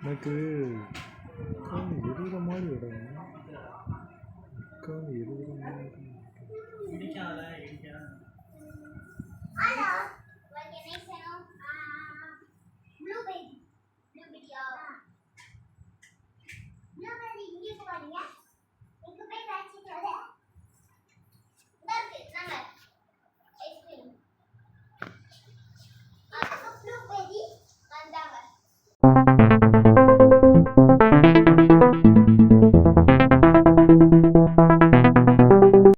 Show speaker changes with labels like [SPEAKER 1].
[SPEAKER 1] எனக்கு உட்காந்து எழுதுற மாதிரி இடம் ఇడిచాలా
[SPEAKER 2] ఇడిచాలా